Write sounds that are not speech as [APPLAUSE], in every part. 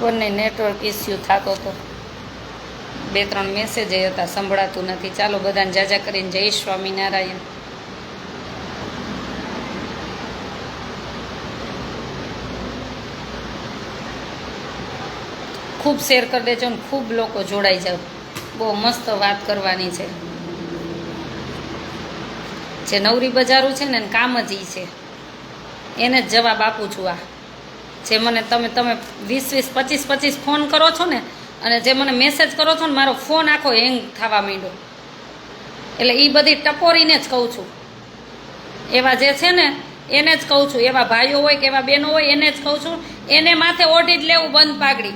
ખબર network issue થતો હતો બે ત્રણ મેસેજ હતા, સંભળાતું નથી. ચાલો બધાને જાજા કરીને જય સ્વામિનારાયણ. ખૂબ શેર કરી દેજો ને ખૂબ લોકો જોડાઈ જાવ બહુ મસ્ત વાત કરવાની છે. જે નવરી બજારું છે ને કામ જ ઈ છે. એને જ જવાબ આપું છું આ. જે મને તમે તમે વીસ વીસ, પચીસ પચીસ ફોન કરો છો ને, અને જે મને મેસેજ કરો છો ને, મારો ફોન આખો હેંગ થવા માંડ્યો. એટલે એ બધી ટપોરીને જ કહું છું. એવા જે છે ને, એને જ કહું છું. એવા ભાઈઓ હોય કે એવા બહેનો હોય, એને જ કહું છું. એને માથે ઓઢી જ લેવું બંધ પાઘડી.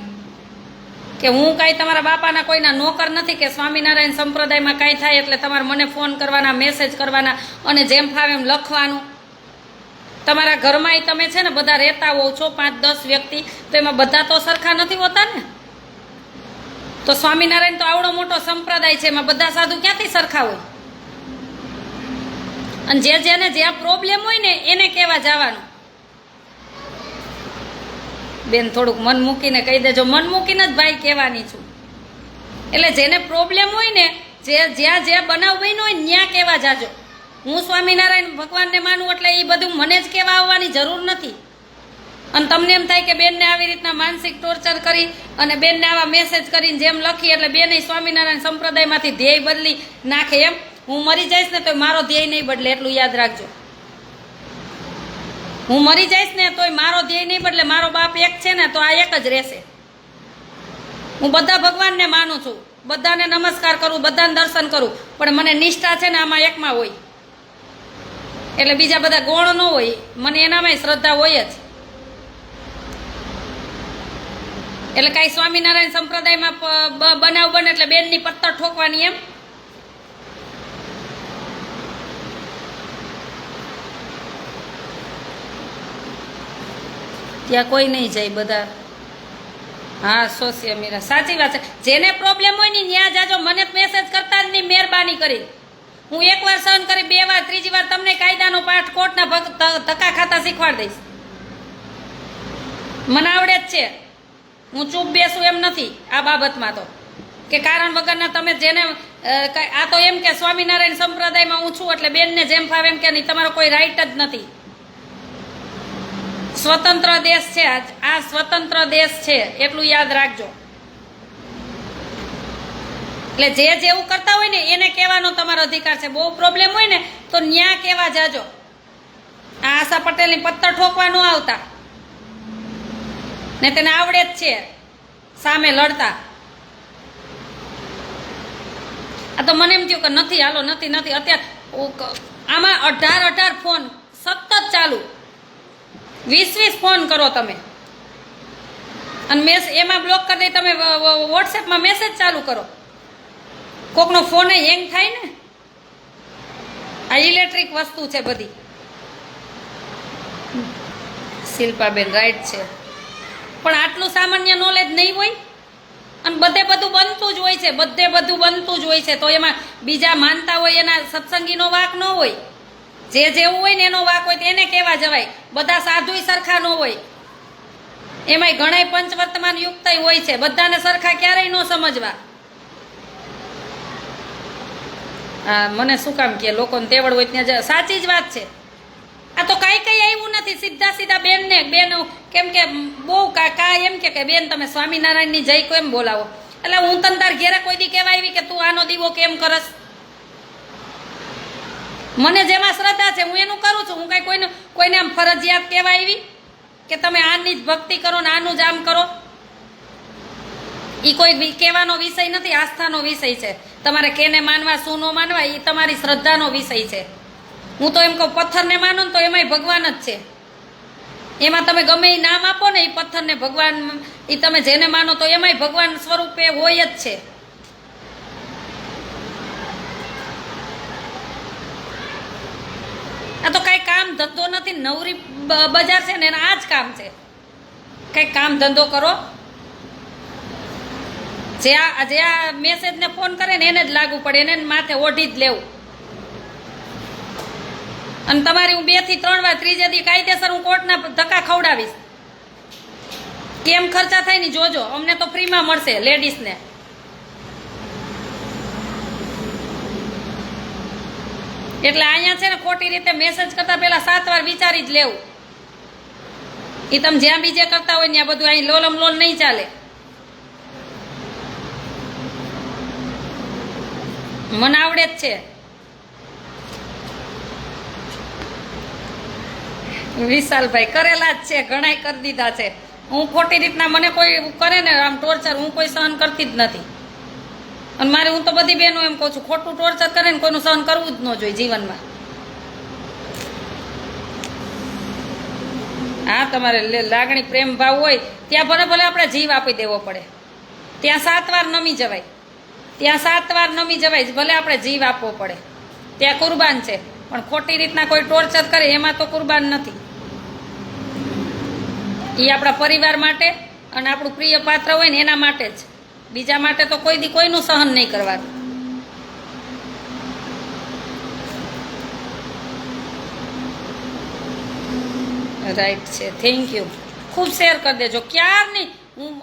કે હું કાંઈ તમારા બાપાના કોઈના નોકર નથી, કે સ્વામિનારાયણ સંપ્રદાયમાં કાંઈ થાય એટલે તમારે મને ફોન કરવાના મેસેજ કરવાના, અને જેમ ફાવે એમ લખવાનું. તમારા ઘરમાંય તમે છે ને બધા રહેતા હોવ છો, પાંચ, દસ વ્યક્તિ, તો એમાં બધા તો સરખા નથી હોતા ને? તો સ્વામિનારાયણ તો આવડો મોટો સંપ્રદાય છે, એમાં બધા સાધુ ક્યાંથી સરખા હોય? અને જે જેને જ્યાં પ્રોબ્લેમ હોય ને, એને કહેવા જવાનું. બેન, થોડુંક મન મૂકીને કહી દેજો. મન મૂકીને જ ભાઈ કહેવાની છું. એટલે જેને પ્રોબ્લેમ હોય ને, જે જ્યાં જ્યાં બનાવ બન્યો હોય ત્યાં કહેવા જાજો. હું સ્વામિનારાયણ ભગવાનને માનું એટલે એ બધું મને જ કહેવા આવવાની જરૂર નથી. અને તમને એમ થાય કે બેનને આવી રીતના માનસિક ટોર્ચર કરી અને બેનને આવા મેસેજ કરીને જેમ લખી એટલે બેને સ્વામિનારાયણ સંપ્રદાયમાંથી ધ્યેય બદલી નાખે એમ. હું મરી જઈશ ને તો મારો ધ્યેય નહીં બદલે, એટલું યાદ રાખજો. હું મરી જઈશ ને તોય મારો ધ્યેય નહીં બદલે, મારો બાપ એક છે ને તો આ એક જ રહેશે. હું બધા ભગવાનને માનું છું. બધાને નમસ્કાર કરું, બધાને દર્શન કરું, પણ મને નિષ્ઠા છે ને આમાં એકમાં હોય. એટલે બીજા બધા ગોળ ન હોય. મને એનામાં શ્રદ્ધા હોય જ. એટલે કાંઈ સ્વામિનારાયણ સંપ્રદાયમાં બનાવ બને એટલે બેનની પત્તર ઠોકવાની એમ. ત્યાં કોઈ નહીં જાય બધા. હા સોશિયલ મીડિયા. સાચી વાત છે. જેને પ્રોબ્લેમ હોય ને ત્યાં જાજો. મને મેસેજ કરતા જ નહીં, મહેરબાની કરી. હું એકવાર સહન કરી બે વાર, ત્રીજી વાર તમને કાયદાનો પાઠ કોર્ટના ધક્કા ખાતા શીખવાડી દઈશ. મને આવડે જ છે. હું ચૂપ બેસું એમ નથી આ બાબતમાં તો. કે કારણ વગરના તમે જેને આ તો એમ કે સ્વામિનારાયણ સંપ્રદાયમાં હું છું એટલે બેનને જેમ ફાવે એમ કે નહીં, તમારો કોઈ રાઈટ જ નથી. સ્વતંત્ર દેશ છે આ સ્વતંત્ર દેશ છે, એટલું યાદ રાખજો. એટલે જે જેવું કરતા હોય ને, એને કહેવાનો તમારો અધિકાર છે. બહુ પ્રોબ્લેમ હોય ને, તો ન્યા કહેવા જાજો. આ આશા પટેલની પત્તર ઠોકવા ન આવતા. ને તેને આવડે જ છે. સામે લડતા. આ તો મને એમ થયું કે નથી, હાલો, નથી નથી. અત્યારે આમાં અઢાર અઢાર ફોન, સતત ચાલુ. વીસ વીસ ફોન કરો તમે. અને મેસ, એમાં બ્લોક કરી દઈ તમે વોટ્સએપમાં મેસેજ ચાલુ કરો. કોકનો ફોન હેંગ થાય ને, આ ઇલેક્ટ્રિક વસ્તુ છે બધી. શિલ્પાબેન રાઈટ છે. પણ આટલું સામાન્ય નોલેજ નહીં હોય? અને બધે બધું બનતું જ હોય છે, બધે બધું બનતું જ હોય છે. તો એમાં બીજા માનતા હોય, એના સત્સંગીનો વાક ન હોય. જે જેવું હોય ને એનો વાક હોય એને કહેવા જવાય. બધા સાધુય સરખા ન હોય. એમાંય ઘણાય પંચવર્તમાન યુક્ત હોય છે. બધાને સરખા ક્યારેય ન સમજવા હા મને શું કામ કે લોકોને તેવડ હોય ત્યાં સાચી જ વાત છે. આ તો કાંઈ કઈ આવ્યું નથી. સીધા સીધા બેનને, બેન, કેમ કે બહુ કા એમ કે બેન તમે સ્વામિનારાયણની જય કેમ બોલાવો. એટલે હું તને તાર ઘેરે કોઈ દી કહેવા આવી કે તું આનો દીવો કેમ કરસ? મને જેમાં શ્રદ્ધા છે, હું એનું કરું છું. હું કાંઈ કોઈને કોઈને આમ ફરજિયાત કહેવા આવી કે તમે આની જ ભક્તિ કરો ને આનું જ આમ કરો? એ કોઈ કહેવાનો વિષય નથી, આસ્થાનો વિષય છે. તમારે કેને માનવા, શું ન માનવા એ તમારી શ્રદ્ધાનો વિષય છે. હું તો એમ કહું, પથ્થરને માનો ને તો એમાંય ભગવાન જ છે. એમાં તમે ગમે એ નામ આપો ને એ પથ્થરને ભગવાન એ તમે જેને માનો તો એમાંય ભગવાન સ્વરૂપે હોય જ છે. આ તો કાંઈ કામ ધંધો નથી, નવરી બજાર છે ને એના આ જ કામ છે. કંઈક કામ ધંધો કરો જે આ જે આ મેસેજને ફોન કરે ને એને જ લાગુ પડે. એને માથે ઓઢી જ લેવું. અને તમારી હું બેથી ત્રણ વાર ત્રીજે દી કાયદેસર હું કોર્ટના ધક્કા ખવડાવીશ. કેમ ખર્ચા થાય ને જોજો. અમને તો ફ્રીમાં મળશે લેડીઝને. એટલે અહીંયા છે ને ખોટી રીતે મેસેજ કરતા પહેલા સાત વાર વિચારી જ લેવું. એ તમે જ્યાં બીજે કરતા હોય ત્યાં બધું અહીં લોલમ લોલ નહીં ચાલે. મને આવડે જ છે. વિશાલભાઈ કરેલા જ છે, ઘણાય કરી દીધા છે. હું ખોટી રીતના મને કોઈ કરે ને આમ ટોર્ચર હું કોઈ સહન કરતી જ નથી. અને મારે હું તો બધી બહેનો એમ કહું છું, ખોટું ટોર્ચર કરે ને કોઈનું સહન કરવું જ ન જોઈએ જીવનમાં. હા, તમારે લાગણી પ્રેમ ભાવ હોય, ત્યાં ભલે ભલે આપણે જીવ આપી દેવો પડે. ત્યાં સાત વાર નમી જવાય. ત્યાં સાત વાર નમી જવાય ભલે આપણે જીવ આપવો પડે. ત્યાં કુરબાન છે, પણ ખોટી રીતના કોઈ ટોર્ચર કરે, એમાં તો કુરબાન નથી. એ આપણા પરિવાર માટે અને આપણું પ્રિય પાત્ર હોય ને એના માટે જ. બીજા માટે તો કોઈ દી કોઈનું સહન નહીં કરવાનું. રાઈટ છે થેન્ક યુ ખૂબ શેર કરી દેજો. ક્યારની હું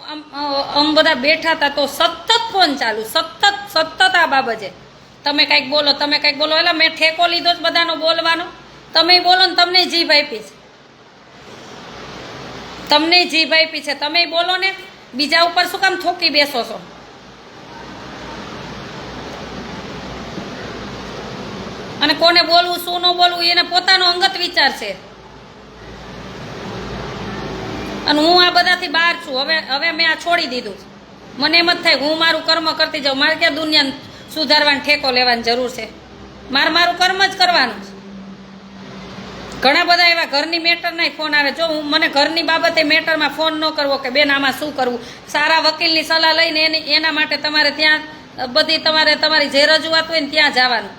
આમ બધા બેઠા હતા તો સતત ફોન ચાલુ, સતત સતત આ બાબતે. તમે કાંઈક બોલો, તમે કાંઈક બોલો એટલે મેં ઠેકો લીધો જ બધાનો બોલવાનો. તમે બોલો ને તમને જીભ આપી છે. તમને જીભ આપી છે. તમે બોલો ને, બીજા ઉપર શું કામ થોકી બેસો છો? અને કોને બોલવું, શું ન બોલવું, એને પોતાનો અંગત વિચાર છે. અને હું આ બધાથી બહાર છું. હવે હવે મેં આ છોડી દીધું મને એમ જ થાય, હું મારું કર્મ કરતી જાઉં. મારે ક્યાં દુનિયાને સુધારવાનો ઠેકો લેવાની જરૂર છે? મારે મારું કર્મ જ કરવાનું છે. ઘણા બધા એવા ઘરની મેટરના ફોન આવે. જો હું, મને ઘરની બાબતે મેટરમાં ફોન ન કરવો કે બેન, આમાં શું કરવું? સારા વકીલની સલાહ લઈને એની, એના માટે તમારે ત્યાં, બધી તમારે તમારી જે રજૂઆત હોય ને ત્યાં જવાનું.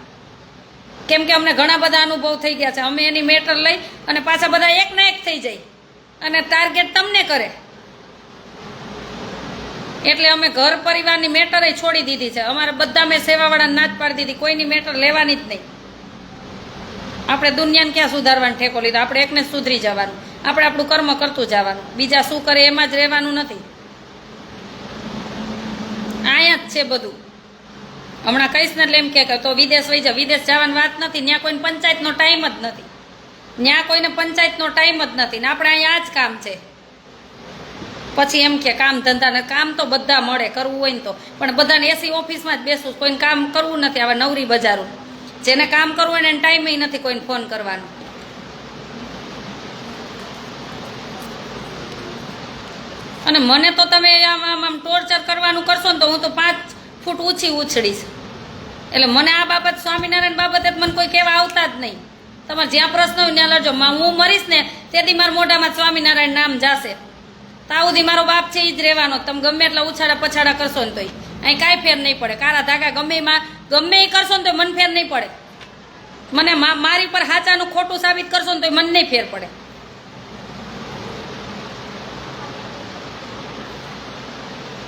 કેમ કે અમને ઘણા બધા અનુભવ થઈ ગયા છે. અમે એની મેટર લઈ અને પાછા બધા એક ના એક થઈ જાય. અને ટાર્ગેટ તમને કરે. એટલે અમે ઘર પરિવારની મેટર છોડી દીધી છે. અમારે બધા મેં સેવાવાળાને જ પાડી દીધી. કોઈની મેટર લેવાની જ નહીં. આપણે દુનિયાને ક્યાં સુધારવાનો ઠેકો લીધો? આપણે એકને સુધરી જવાનું. આપણે આપણું કર્મ કરતું જવાનું. બીજા શું કરે એમાં જ રહેવાનું નથી. અહીંયા જ છે બધું. હમણાં કહીશ ને એટલે એમ કે તો વિદેશ વહી જા વિદેશ જવાની વાત નથી. ત્યાં કોઈ પંચાયતનો ટાઈમ જ નથી. ત્યાં કોઈને પંચાયતનો ટાઈમ જ નથી ને આપણે અહીંયા જ કામ છે. પછી એમ કે કામ ધંધા ને કામ તો બધા મળે, કરવું હોય ને તો. પણ બધાને એસી ઓફિસમાં જ બેસવું કોઈને કામ કરવું નથી આવા નવરી બજારું. જેને કામ કરવું હોય ને ટાઈમે નથી કોઈને ફોન કરવાનો. અને મને તો તમે આમ આમ આમ ટોર્ચર કરવાનું કરશો ને તો હું તો પાંચ ફૂટ ઊંચી ઉછળીશ. એટલે મને આ બાબત સ્વામિનારાયણ બાબતે મને કોઈ કહેવા આવતા જ નહીં. તમારે જ્યાં પ્રશ્ન હોય ત્યાં લડજો. હું મરીશ ને તેથી મારા મોઢામાં સ્વામિનારાયણ નામ જાશે. તાઉદી મારો બાપ છે એ જ રહેવાનો. તમે ગમે એટલા ઉછાળા પછાડા કરશો ને તોય. અહીં કાંઈ ફેર નહીં પડે. કારા ધાગા ગમે એમાં ગમે એ કરશો ને તો મન ફેર નહીં પડે. મને મારી પર હાચાનું ખોટું સાબિત કરશો ને તો મન નહીં ફેર પડે.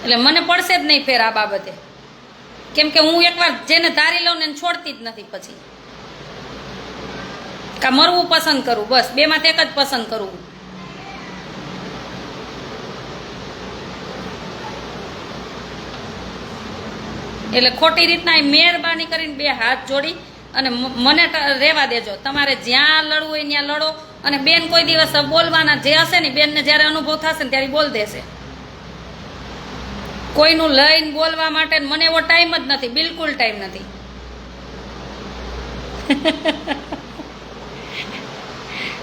એટલે મને પડશે જ નહીં ફેર આ બાબતે. કેમ કે હું એકવાર જેને ધારી લઉં ને છોડતી જ નથી પછી. કા મરવું પસંદ કરું, બસ. બેમાંથી એક જ પસંદ કરું એટલે ખોટી રીતના મહેરબાની કરીને બે હાથ જોડી અને મને રહેવા દેજો. તમારે જ્યાં લડવું હોય ત્યાં લડો અને બેન કોઈ દિવસ બોલવાના જે હશે ને, બેનને જ્યારે અનુભવ થશે ને ત્યારે બોલ દેશે. કોઈનું લઈને બોલવા માટે મને એવો ટાઈમ જ નથી, બિલકુલ ટાઈમ નથી. [LAUGHS]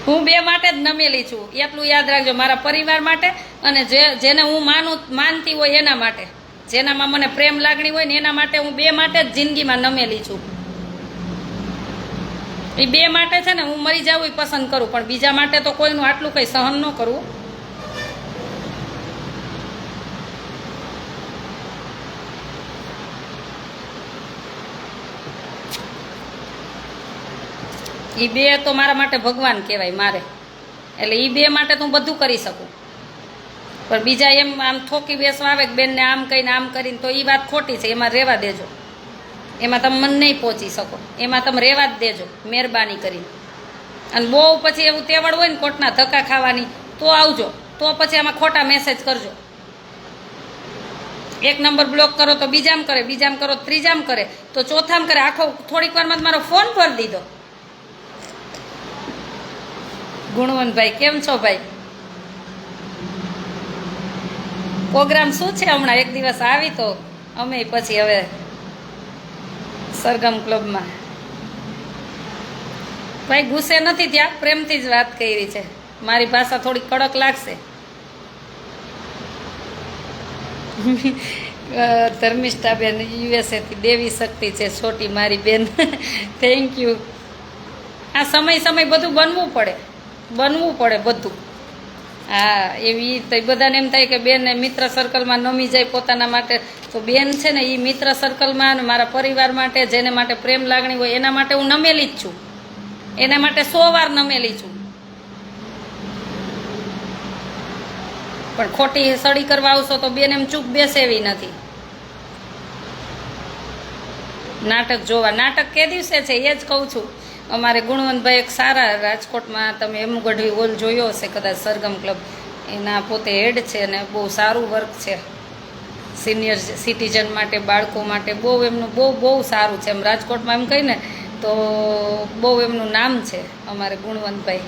હું બે માટે જ નમેલી છું. એટલું યાદ રાખજો મારા પરિવાર માટે અને જે, જેને હું માનું, માનતી હોય એના માટે. જેનામાં મને પ્રેમ લાગણી હોય ને એના માટે હું બે માટે જ જિંદગીમાં નમેલી છું. એ બે માટે છે ને હું મરી જવું પસંદ કરું, પણ બીજા માટે તો કોઈનું આટલું કંઈ સહન ન કરવું એ બે તો મારા માટે ભગવાન કહેવાય મારે. એટલે એ બે માટે તો હું બધું કરી શકું. પણ બીજા એમ આમ થોકી બેસવા આવે કે બેનને આમ કહીને આમ કરીને તો એ વાત ખોટી છે, એમાં રહેવા દેજો. એમાં તમે મન નહીં પહોંચી શકો. એમાં તમે રહેવા જ દેજો, મહેરબાની કરીને. અને બહુ પછી એવું તેવડ હોય ને કોટના ધક્કા ખાવાની, તો આવજો. તો પછી આમાં ખોટા મેસેજ કરજો. એક નંબર બ્લોક કરો તો બીજામ કરે, બીજામ કરો, ત્રીજામ કરે. તો ચોથામ કરે. આખો, થોડીક વારમાં મારો ફોન ભરી દીધો. ગુણવંતભાઈ કેમ છો ભાઈ? પ્રોગ્રામ શું છે હમણાં? એક દિવસ આવી તો અમે પછી હવે સરગમ ક્લબમાં. ભાઈ ગુસ્સે નથી ત્યાં પ્રેમથી જ વાત કરી છે. મારી ભાષા થોડી કડક લાગશે. અ, ધર્મિષ્ઠાબેન યુએસએથી દેવી શક્તિ છે છોટી મારી બેન. થેન્ક યુ આ સમય સમય બધું બનવું પડે. બનવું પડે બધું. હા, એવી તો બધાને એમ થાય કે બેન મિત્ર સર્કલમાં નમી જાય પોતાના માટે. તો બેન છે ને એ મિત્ર સર્કલમાં મારા પરિવાર માટે, જેને માટે પ્રેમ લાગણી હોય, એના માટે હું નમેલી જ છું. એના માટે સો વાર નમેલી છું. પણ ખોટી સડી કરવા આવશો તો બેન એમ ચૂપ બેસે એવી નથી. નાટક જોવા. નાટક કે દિવસે છે, એ જ કહું છું. અમારે ગુણવંતભાઈ એક સારા રાજકોટમાં તમે એમ ગઢવી હોલ જોયો હશે, કદાચ સરગમ ક્લબ એના પોતે હેડ છે અને બહુ સારું વર્ક છે. સિનિયર સિટીઝન માટે, બાળકો માટે બહુ એમનું બહુ બહુ સારું છે. એમ રાજકોટમાં એમ કહીને તો બહુ એમનું નામ છે અમારે ગુણવંતભાઈ.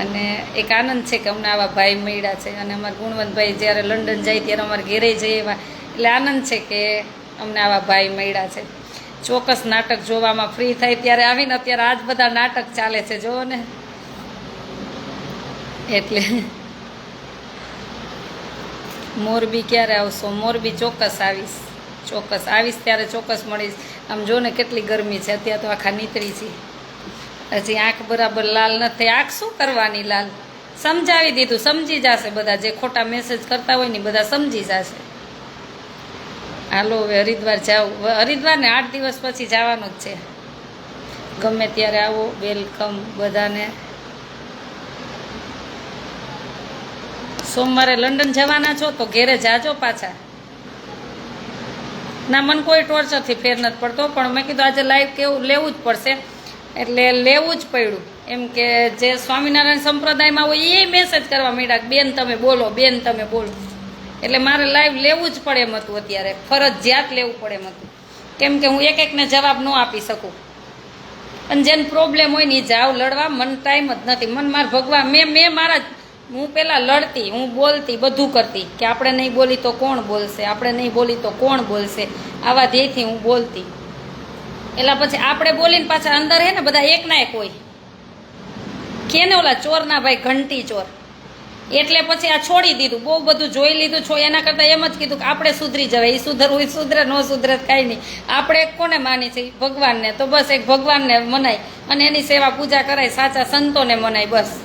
અને એક આનંદ છે કે અમને આવા ભાઈ મળ્યા છે અને અમારા ગુણવંતભાઈ જ્યારે લંડન જાય ત્યારે અમારે ઘેરે જઈએ એવા એટલે આનંદ છે કે અમને આવા ભાઈ મળ્યા છે. ચોક્કસ નાટક જોવામાં ફ્રી થાય ત્યારે આવીને અત્યારે આજ બધા નાટક ચાલે છે જુઓ ને. એટલે મોરબી ક્યારે આવશો? મોરબી ચોક્કસ આવીશ. ચોક્કસ આવીશ ત્યારે ચોક્કસ મળીશ. આમ જો ને કેટલી ગરમી છે, અત્યારે તો આખા નીતરી છે હજી આંખ બરાબર લાલ નથી આંખ શું કરવાની લાલ? સમજાવી દીધું, સમજી જશે બધા. જે ખોટા મેસેજ કરતા હોય ને બધા સમજી જશે. હાલો, હવે હરિદ્વાર જાવ હરિદ્વાર ને આઠ દિવસ પછી જવાનું જ છે. ગમે ત્યારે આવો, વેલકમ બધાને. સોમવારે લંડન જવાના છો તો ઘેરે જાજો પાછા. ના, મને કોઈ ટોર્ચરથી ફેર નથી પડતો, પણ મેં કીધું આજે લાઈવ કેવું, લેવું જ પડશે. એટલે લેવું જ પડ્યું. એમ કે જે સ્વામિનારાયણ સંપ્રદાયમાં હોય એ મેસેજ કરવા માંડ્યા બેન તમે બોલો, બેન તમે બોલો. એટલે મારે લાઈવ લેવું જ પડે એમ હતું અત્યારે. ફરજિયાત લેવું પડે એમ હતું. કેમ કે હું એક એકને જવાબ ન આપી શકું. અને જેને પ્રોબ્લેમ હોય ને એ જાવ લડવા. મને ટાઈમ જ નથી. મન માર ભગવાન, મેં મેં મારા હું પહેલાં લડતી, હું બોલતી, બધું કરતી. કે આપણે નહીં બોલી તો કોણ બોલશે? આપણે નહીં બોલી તો કોણ બોલશે? આવા ધ્યેયથી હું બોલતી. એટલે પછી આપણે બોલીને પાછા અંદર હે ને બધા એક ના એક હોય. કેને ઓલા ચોરના ભાઈ ઘંટી ચોર? એટલે પછી આ છોડી દીધું. બહુ બધું જોઈ લીધું છો એના કરતાં એમ જ કીધું કે આપણે સુધરી જવાય. એ સુધરવું એ સુધરે, ન સુધરે કાંઈ નહીં. આપણે કોને માની છે? ભગવાનને. તો બસ એક ભગવાનને મનાય. અને એની સેવા પૂજા કરાય, સાચા સંતોને મનાય, બસ.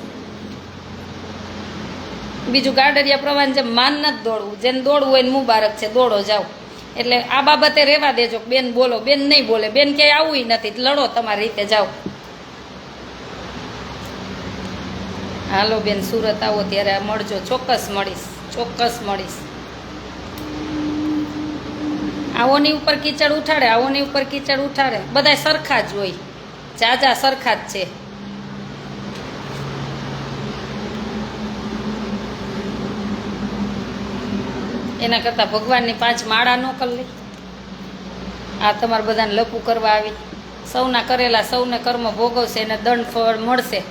બીજું ગાડરિયા પ્રવાહ જેમ માન નથી દોડવું, જેને દોડવું હોય મુબારક છે, દોડો જાઓ. એટલે આ બાબતે રહેવા દેજો. બેન બોલો, બેન નહીં બોલે. બેન ક્યાંય આવું નથી. લડો તમારી રીતે, જાઓ. હાલો બેન, સુરત આવો, ત્યારે મળજો. ચોક્કસ મળીશ ચોક્કસ મળીશ. આવોની ઉપર કીચડ ઉઠાડે, આવોની ઉપર કીચડ ઉઠાડે. બધા સરખા જ હોય. જાજા સરખા જ છે. એના કરતાં ભગવાનની પાંચ માળા ન કરી આ તમારે બધાને લપુ કરવા આવી. સૌના કરેલા સૌને કર્મ ભોગવશે એને દંડ ફળ મળશે.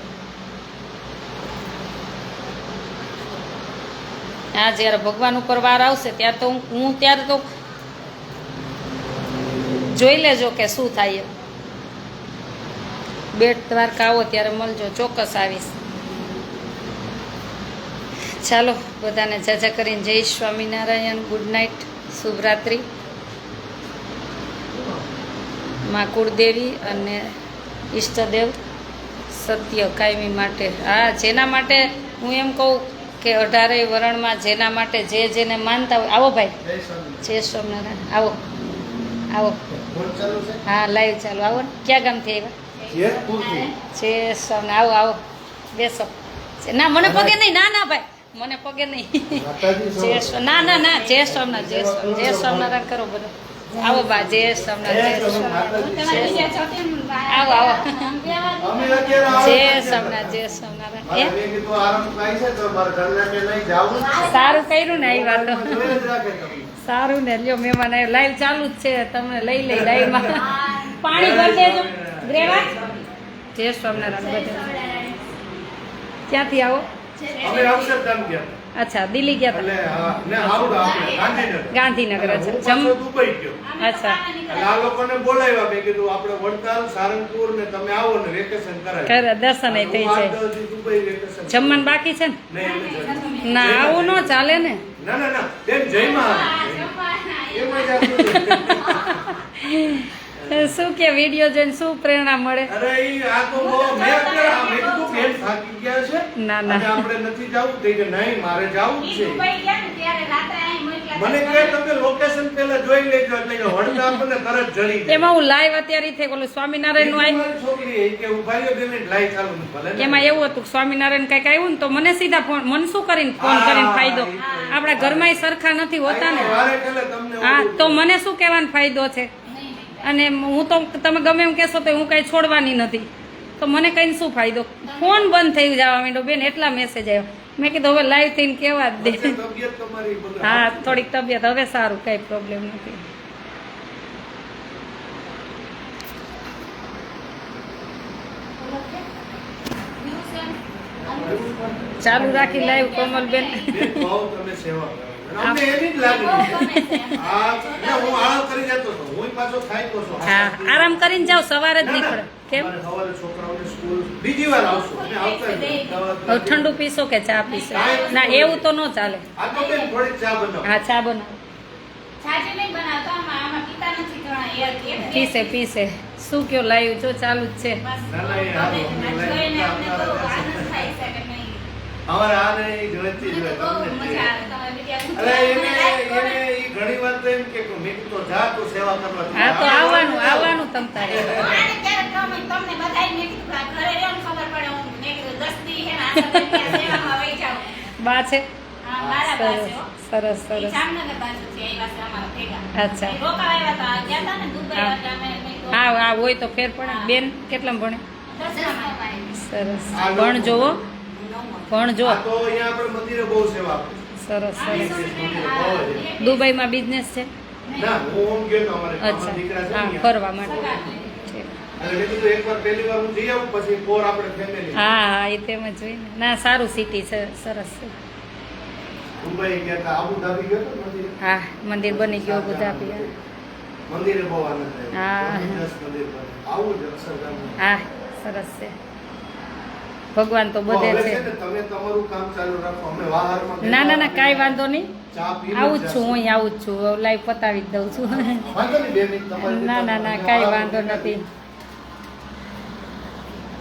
આ જ્યારે ભગવાન ઉપર વાર આવશે ત્યારે તો હું- ત્યારે તો જોઈ લેજો કે શું થાય. બેટ દ્વારકા આવો ત્યારે મળજો, ચોક્કસ આવીશ. ચાલો, બધાને જાજા કરીને જય સ્વામિનારાયણ, ગુડ નાઇટ, શુભરાત્રિ. મા કુળદેવી અને ઈષ્ટદેવ સત્ય કાયમી માટે. હા, જેના માટે હું એમ કહું કે અઢારેય વરણમાં જેના માટે જે જેને માનતા હોય. આવો ભાઈ. જય સ્વામિનારાયણ. આવો. આવો. હા લાઈવ ચાલો. આવો ને. ક્યાં ગામથી આવ્યા? જય સ્વામી આવો આવો. બેસો. ના મને પગે નહીં. ના ના ભાઈ. મને પગે નહીં. જય ના ના ના. જય સ્વામિનારાયણ જય સ્વામી જય સ્વામિનારાયણ કરો બધું. આવો બા જય સ્વામિનારાયણ જય સ્વામિનારાયણ. આવો આવો. જય સોમનાથ જય સોમનાથ. સારું કર્યું ને આવી વાત. સારું ને લ્યો મહેમાન આવ્યો. લાઈવ ચાલુ જ છે તમને લઈ લઈ લાઈવમાં પાણી ભરી દેજો. ગ્રેવા જય સ્વામિનારાયણ બધા ક્યાંથી આવો? અમે અક્ષરધામ ગયા. અચ્છા દિલ્હી ગયા હતા. ગાંધીનગર. અચ્છા દુબઈ ગયો. અચ્છા. આ લોકોને બોલાવ્યા મેં કીધું આપણે વડતાલ સારંગપુર ને તમે આવો ને વેકેશન કરાય કરે દર્શન થઈ જાય. જમવાનું બાકી છે ને. ના આવું ન ચાલે ને. ના ના ના બેન શું કે વીડિયો જોઈને શું પ્રેરણા મળે? અરે આ તો બહુ મે અત્યારે આ મેં કીધું બેન થાકી ગયા છે. ના, ના. આપણે નથી જાવું. તે કે નહીં મારે જાવું છે. મને કહે તમે લોકેશન પહેલા જોઈ લેજો. એટલે કે વડતા આપણને તરત જડી જાય. એમાં હું લાઈવ અત્યારે થઈ ઓલું સ્વામિનારાયણનું આવ્યું છોકરી કે ઉભાઈઓ બેને લાઈવ ચાલુ ને ભલે એમાં એવું હતું કે સ્વામિનારાયણ કંઈક આવ્યું ને તો મને સીધા ફોન મને શું કરીને ફોન કરીને ફાયદો? આપણા ઘરમાં સરખા નથી હોતા ને. હા તો મને શું કહેવાનો ફાયદો છે? અને હું તો તમે ગમે એમ કહેશો તો હું કઈ છોડવાની નથી. તો મને કઈ શું ફાયદો? ફોન બંધ થઈ જવા માંડ્યો. બેન એટલા મેસેજ આવ્યો. મેં કીધું હવે લાઈવ થઈને કેવા જ દે. હા થોડીક તબિયત. હવે સારું કઈ પ્રોબ્લેમ નથી. ચાલુ રાખી લાઈવ કોમલબેન. બેન, સેવા આરામ કરીને જાઓ સવારે જ. નીકળે. કેમ? મારે સવારે છોકરાઓને સ્કૂલ બીજી વાર આવશું. અને આવતા જ નહીં. હવે ઠંડુ પીશો કે ચા પીશો? ના એવું તો ન ચાલે. હા ચા બનાવો. પીસે પીસે શું કયો લાવ્યું જો ચાલુ જ છે. અમારે આને ઈ ગણતરી જ હોય, તમને જ જોઈએ. અરે એને એને ઈ ઘણી વાર તો એમ કે કે મેં કીધું જા તું સેવા કરવા હા તો આવવાનું આવવાનું તમ તારે. [LAUGHS] બા છે? સરસ સરસ સરસ. અચ્છા. હા. હા હોય તો ફેર પડે. બેન કેટલા ભણે? સરસ. ભણ જોવો. ભણ જો. સરસ સરસ. દુબઈમાં બિઝનેસ છે? અચ્છા. હા ફરવા માટે. હું હા એ તેમ જ હોય ના. સારું સિટી છે સરસ છે. ધાબી હા મંદિર બની ગયું બધા બી મંદિરે. બહુ આનંદ હા. હા સરસ છે. ભગવાન તો બધે છે. ને ના ના કાંઈ વાંધો નહીં. આવું જ છું હું આવું જ છું. લાઈવ પતાવી દઉં છું. ના ના ના કાંઈ વાંધો નથી.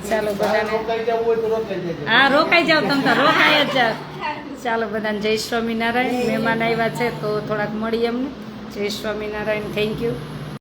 ચાલો બધાને. હા રોકાઈ જાવ તમે તો રોકાઈ જ જાવ ચાલો બધાને જય સ્વામિનારાયણ. મહેમાન આવ્યા છે તો થોડાક મળીએ એમને જય સ્વામિનારાયણ થેન્ક યુ